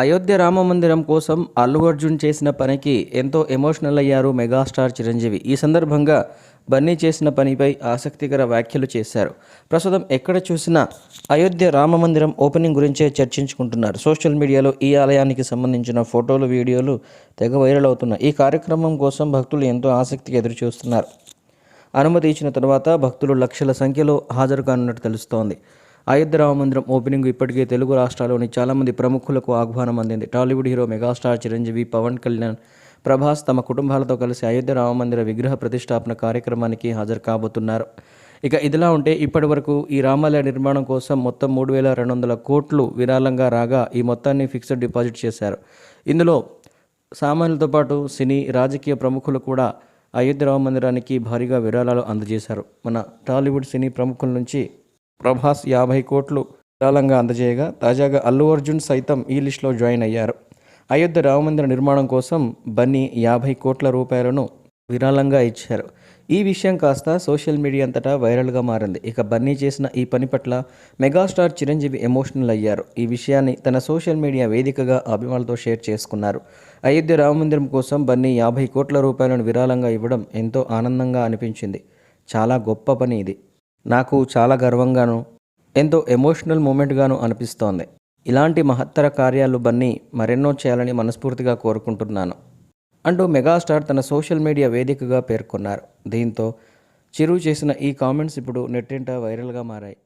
అయోధ్య రామ మందిరం కోసం అల్లు అర్జున్ చేసిన పనికి ఎంతో ఎమోషనల్ అయ్యారు మెగాస్టార్ చిరంజీవి. ఈ సందర్భంగా బన్నీ చేసిన పనిపై ఆసక్తికర వ్యాఖ్యలు చేశారు. ప్రస్తుతం ఎక్కడ చూసినా అయోధ్య రామ మందిరం ఓపెనింగ్ గురించే చర్చించుకుంటున్నారు. సోషల్ మీడియాలో ఈ ఆలయానికి సంబంధించిన ఫోటోలు వీడియోలు తెగ వైరల్ అవుతున్నాయి. ఈ కార్యక్రమం కోసం భక్తులు ఎంతో ఆసక్తిగా ఎదురుచూస్తున్నారు. అనుమతి ఇచ్చిన తర్వాత భక్తులు లక్షల సంఖ్యలో హాజరు కానున్నట్టు తెలుస్తోంది. అయోధ్య రామమందిరం ఓపెనింగ్ ఇప్పటికే తెలుగు రాష్ట్రాల్లోని చాలామంది ప్రముఖులకు ఆహ్వానం అందింది. టాలీవుడ్ హీరో మెగాస్టార్ చిరంజీవి పవన్ కళ్యాణ్ ప్రభాస్ తమ కుటుంబాలతో కలిసి అయోధ్య రామమందిర విగ్రహ ప్రతిష్టాపన కార్యక్రమానికి హాజరు కాబోతున్నారు ఇక ఇదిలా ఉంటే ఇప్పటి వరకు ఈ రామాలయ నిర్మాణం కోసం మొత్తం మూడు వేల రెండు వందల కోట్లు విరాళంగా రాగా ఈ మొత్తాన్ని ఫిక్స్డ్ డిపాజిట్ చేశారు. ఇందులో సామాన్యులతో పాటు సినీ రాజకీయ ప్రముఖులు కూడా అయోధ్య రామ మందిరానికి భారీగా విరాళాలు అందజేశారు. మన టాలీవుడ్ సినీ ప్రముఖుల నుంచి ప్రభాస్ యాభై కోట్లు విరాళంగా అందజేయగా తాజాగా అల్లు అర్జున్ సైతం ఈ లిస్టులో జాయిన్ అయ్యారు. అయోధ్య రామమందిర నిర్మాణం కోసం బన్నీ యాభై కోట్ల రూపాయలను విరాళంగా ఇచ్చారు. ఈ విషయం కాస్త సోషల్ మీడియా అంతటా వైరల్గా మారింది. ఇక బన్నీ చేసిన ఈ పని పట్ల మెగాస్టార్ చిరంజీవి ఎమోషనల్ అయ్యారు. ఈ విషయాన్ని తన సోషల్ మీడియా వేదికగా అభిమానులతో షేర్ చేసుకున్నారు. అయోధ్య రామమందిరం కోసం బన్నీ యాభై కోట్ల రూపాయలను విరాళంగా ఇవ్వడం ఎంతో ఆనందంగా అనిపించింది. చాలా గొప్ప పని ఇది. నాకు చాలా గర్వంగాను ఎంతో ఎమోషనల్ మూమెంట్గాను అనిపిస్తోంది. ఇలాంటి మహత్తర కార్యాలు బన్నీ మరెన్నో చేయాలని మనస్ఫూర్తిగా కోరుకుంటున్నాను. అంటూ మెగాస్టార్ తన సోషల్ మీడియా వేదికగా పేర్కొన్నారు. దీంతో చిరు చేసిన ఈ కామెంట్స్ ఇప్పుడు నెట్టింట వైరల్గా మారాయి.